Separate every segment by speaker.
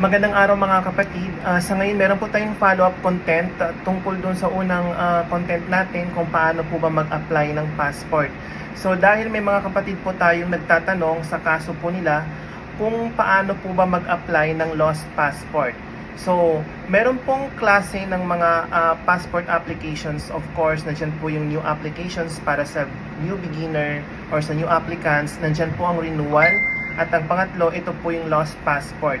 Speaker 1: Magandang araw mga kapatid. Ah, sa ngayon meron po tayong follow-up content ah, tungkol dun sa unang ah, content natin kung paano po ba mag-apply ng passport. So dahil may mga kapatid po tayong nagtatanong sa kaso po nila kung paano po ba mag-apply ng lost passport. So, meron pong klase ng mga ah, passport applications. Of course, nandyan po yung new applications para sa new beginner or sa new applicants. Nandyan po ang renewal. At ang pangatlo, ito po yung lost passport.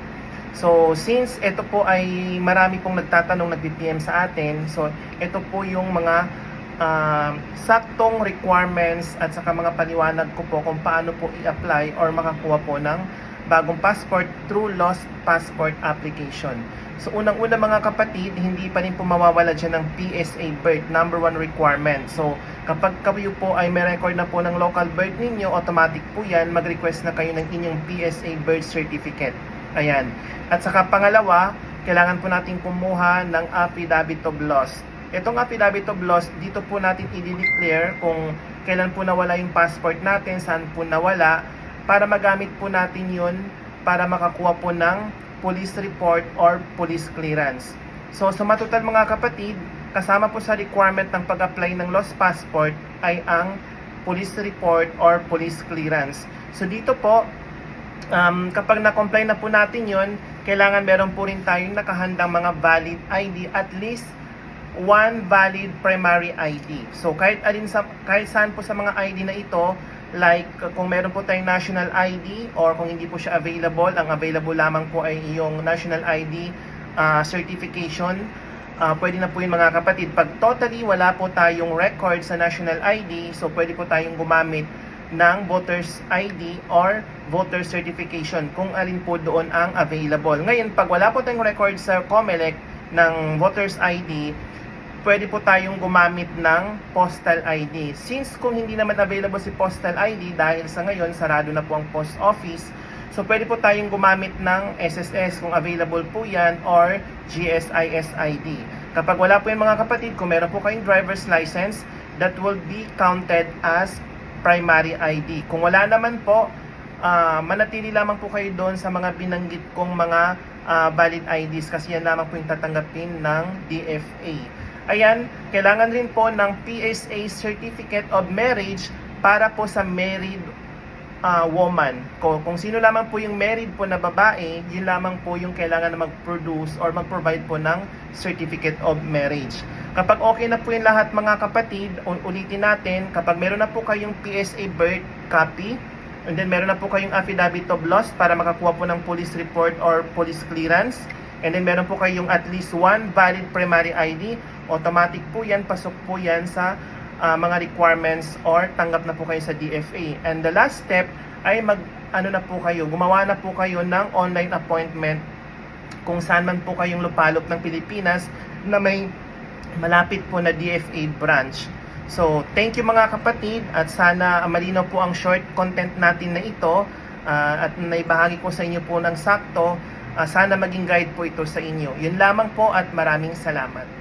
Speaker 1: So, since ito po ay marami pong nagtatanong, nag-PM sa atin, so ito po yung mga ah, saktong requirements at saka mga paliwanag ko po kung paano po i-apply or makakuha po ng bagong passport through lost passport application. So unang-una mga kapatid, hindi pa rin po mawawala dyan ng PSA birth, number one requirement. So kapag kayo po ay may record na po ng local birth ninyo, automatic po yan, mag-request na kayo ng inyong PSA birth certificate. Ayan. At saka pangalawa, kailangan po natin kumuha ng affidavit of loss. Itong affidavit of loss, dito po natin i-declare kung kailan po nawala yung passport natin, saan po nawala, para magamit po natin yun para makakuha po ng police report or police clearance. So sa matutal mga kapatid, kasama po sa requirement ng pag-apply ng lost passport ay ang police report or police clearance. So dito po, um, kapag na-comply na po natin yon, kailangan meron po rin tayong nakahandang mga valid ID, at least one valid primary ID. So kahit alin sa kahit saan po sa mga ID na ito, like kung meron po tayong national ID or kung hindi po siya available, ang available lamang po ay yung national ID uh, certification. Uh, pwede na po yun mga kapatid. Pag totally wala po tayong record sa national ID, so pwede po tayong gumamit ng voter's ID or voter certification kung alin po doon ang available. Ngayon, pag wala po tayong record sa COMELEC ng voter's ID, pwede po tayong gumamit ng postal ID. Since kung hindi naman available si postal ID dahil sa ngayon sarado na po ang post office, so pwede po tayong gumamit ng SSS kung available po yan or GSIS ID. Kapag wala po yung mga kapatid, kung meron po kayong driver's license, that will be counted as primary ID. Kung wala naman po, ah, manatili lamang po kayo doon sa mga binanggit kong mga ah, valid IDs kasi yan lamang po yung tatanggapin ng DFA. Ayan, kailangan rin po ng PSA Certificate of Marriage para po sa married ah, woman. Kung, kung sino lamang po yung married po na babae, yun lamang po yung kailangan na mag-produce or mag-provide po ng Certificate of Marriage. Kapag okay na po yung lahat mga kapatid, ulitin natin, kapag meron na po kayong PSA birth copy, and then meron na po kayong affidavit of loss para makakuha po ng police report or police clearance, and then meron po kayong at least one valid primary ID, automatic po yan, pasok po yan sa ah, mga requirements or tanggap na po kayo sa DFA. And the last step ay mag ano na po kayo, gumawa na po kayo ng online appointment kung saan man po kayong lupalop ng Pilipinas na may malapit po na DFA branch. So, thank you mga kapatid at sana malinaw po ang short content natin na ito ah, at naibahagi ko sa inyo po ng sakto. Ah, sana maging guide po ito sa inyo. Yun lamang po at maraming salamat.